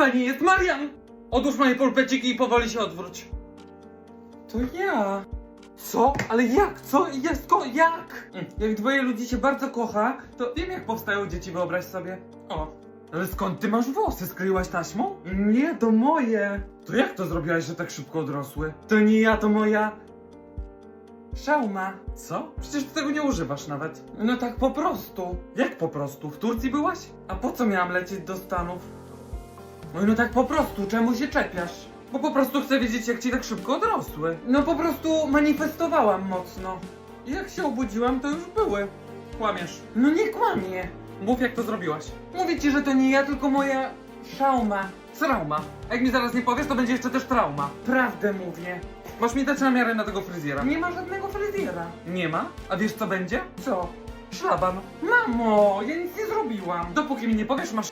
chyba nie jest Marian! Odłóż moje pulpeciki i powoli się odwróć. To ja. Co? Ale jak? Co? Jak? Jak? Mm, Jak dwoje ludzi się bardzo kocha, to wiem jak powstają dzieci, wyobraź sobie. O. Ale skąd ty masz włosy? Skryłaś taśmą? Nie, to moje. To jak to zrobiłaś, że tak szybko odrosły? To nie ja, to moja... Szauma. Co? Przecież ty tego nie używasz nawet. No tak po prostu. Jak po prostu? W Turcji byłaś? A po co miałam lecieć do Stanów? No, no tak po prostu, czemu się czepiasz? Bo po prostu chcę wiedzieć, jak ci tak szybko odrosły. No po prostu manifestowałam mocno. I jak się obudziłam, to już były. Kłamiesz. No nie kłamie. Mów, jak to zrobiłaś. Mówię ci, że to nie ja, tylko moja szauma. Trauma. Jak mi zaraz nie powiesz, to będzie jeszcze też trauma. Prawdę mówię. Masz mi dać na miarę na tego fryzjera. Nie ma żadnego fryzjera. Nie ma? A wiesz co będzie? Co? Szlaban. Mamo, ja nic nie zrobiłam. Dopóki mi nie powiesz, masz